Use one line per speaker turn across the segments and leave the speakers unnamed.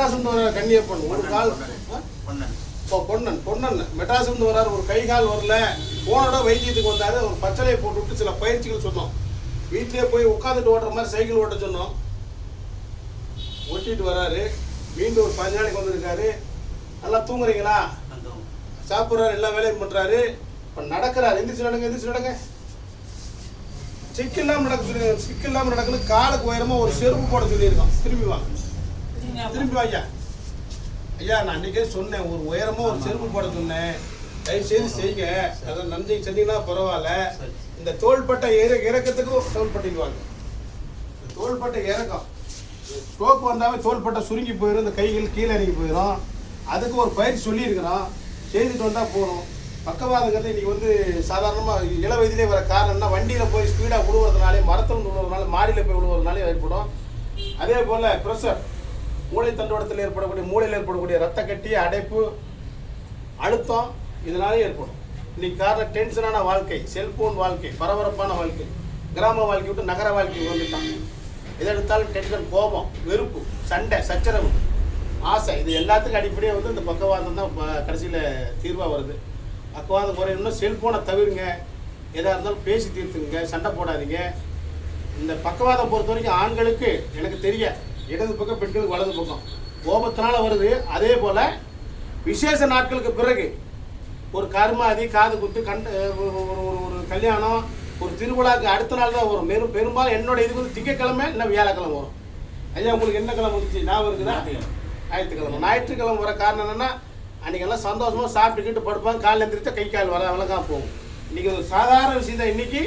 மெட்ராஸ் இருந்து வர கன்னியப்பன் ஒரு கால்?
பொன்னன்.
இப்போ பொன்னன் பொன்னன் மெட்ராஸ் இருந்து வர்றாரு ஒரு கை கால் வரல. போனோட வைத்தியத்துக்கு வந்தாரு ஒரு பச்சளையை போட்டு விட்டு சில பயிற்சிகள் சொன்னோம். வீட்டிலேயே போய் உட்காந்துட்டு ஓட்டுற மாதிரி சைக்கிள் ஓட்ட சொன்னோம். ஓட்டிட்டு வராரு. மீண்டும் ஒரு பதினஞ்சு நாளைக்கு வந்திருக்காரு. நல்லா தூங்குறீங்களா? சாப்பிட்றாரு எல்லா வேலையும் பண்றாரு. இப்போ நடக்கிறாரு. எந்திரிச்சு நடங்க எந்திரிச்சு நடங்க. சிக்கு இல்லாம நடக்க சொல்லி சிக்கு இல்லாம நடக்கணும் காலுக்கு உயரமா ஒரு செருப்பு போட சொல்லியிருக்கோம் திரும்பி வாங்க திரும்பி வா ஐயா நான் அன்றைக்கே சொன்னேன் ஒரு உயரமா ஒரு செருப்பு போட சொன்னேன். தயவு செய்து செய்யுங்க. அதை நன்றி செஞ்சீங்கன்னா பரவாயில்ல. இந்த தோள்பட்டை இற இறக்கத்துக்கு தோள்பட்டைக்கு வாங்க இந்த தோள்பட்டை இறக்கம். ஸ்ட்ரோக் வந்தாவே தோள்பட்டை சுருங்கி போயிடும் இந்த கைகள் கீழே இறங்கி போயிடும் அதுக்கு ஒரு பயிற்சி சொல்லியிருக்கிறோம். செய்துட்டு வந்தால் போதும். பக்கவாதங்கிறது இன்னைக்கு வந்து சாதாரணமாக இள வயதிலே வர காரணம்னா வண்டியில் போய் ஸ்பீடாக விழுவுறதுனாலே மரத்தில் விழுவுறதுனால மாடியில் போய் விழுவுறதுனாலே ஏற்படும். அதே போல் ப்ரெஷர் மூளை தண்டோடத்தில் ஏற்படக்கூடிய மூளையில் ஏற்படக்கூடிய ரத்த கட்டி அடைப்பு அழுத்தம் இதனாலே ஏற்படும். இன்னைக்கு காரணம் டென்ஷனான வாழ்க்கை செல்போன் வாழ்க்கை பரபரப்பான வாழ்க்கை கிராம வாழ்க்கை விட்டு நகர வாழ்க்கை வந்துட்டாங்க எதை எடுத்தாலும் டென்ஷன் கோபம் வெறுப்பு சண்டை சச்சரவு ஆசை இது எல்லாத்துக்கும் அடிப்படையாக வந்து இந்த பக்கவாதம் தான் கடைசியில் தீர்வாக வருது. பக்கவாதம் குறையணும்னா செல்போனை தவிருங்க. எதாக இருந்தாலும் பேசி தீர்த்துங்க சண்டை போடாதீங்க. இந்த பக்கவாதம் பொறுத்த வரைக்கும் ஆண்களுக்கு எனக்கு தெரிய இடது பக்கம் பெண்களுக்கு வலது பக்கம். கோபத்தினால வருது. அதே போல் விசேஷ நாட்களுக்கு பிறகு ஒரு கருமாதி காது குத்து கண்ட ஒரு ஒரு கல்யாணம் ஒரு திருவிழாக்கு அடுத்த நாள் தான் வரும். பெரும் பெரும்பாலும் என்னோட இது வந்து திங்கக்கிழமை இல்லை வியாழக்கிழமை வரும். ஐயா உங்களுக்கு என்ன கிழமை வந்துச்சு? ஞாபகம் இருக்குதா?
ஞாயிற்றுக்கிழமை.
ஞாயிற்றுக்கிழமை. வர காரணம் என்னன்னா அன்னைக்கு எல்லாம் சந்தோஷமா சாப்பிட்டுக்கிட்டு படுப்பாங்க. காலைல எந்திரிச்சா கை கால் வர விளக்காம போகும். இன்னைக்கு ஒரு சாதாரண விஷயம் தான் இன்னைக்கு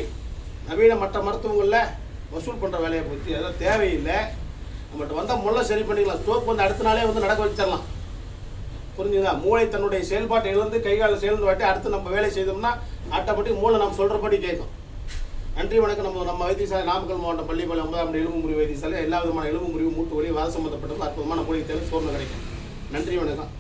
நவீன மற்ற மருத்துவங்களில் வசூல் பண்ணுற வேலையை பற்றி அதெல்லாம் தேவையில்லை. நம்மகிட்ட வந்தால் முள்ள சரி பண்ணிக்கலாம். ஸ்ட்ரோக் வந்து அடுத்த நாளே வந்து நடக்க வச்சிடலாம். புரிஞ்சுதா? மூளை தன்னுடைய செயல்பாட்டை இழந்து கைகால சேர்ந்து வாட்டி அடுத்து நம்ம வேலை செய்தோம்னா ஆட்டோமேட்டிக் மூளை நம்ம சொல்கிறபடி கேட்கும். நன்றி வணக்கம். நம்ம நம்ம வைத்தியசாலை நாமக்கல் மாவட்டம் பள்ளிப்பாளையம் ஒன்பதாம் ஆண்டு எலும்பு முறிவு வைத்தியசாலை. எல்லா விதமான எலும்பு முறிவு மூட்டு வலி வாத சம்பந்தப்பட்ட அற்புதமான மூலிகை தேவை சோர்ந்து கிடைக்கும். நன்றி வணக்கம்.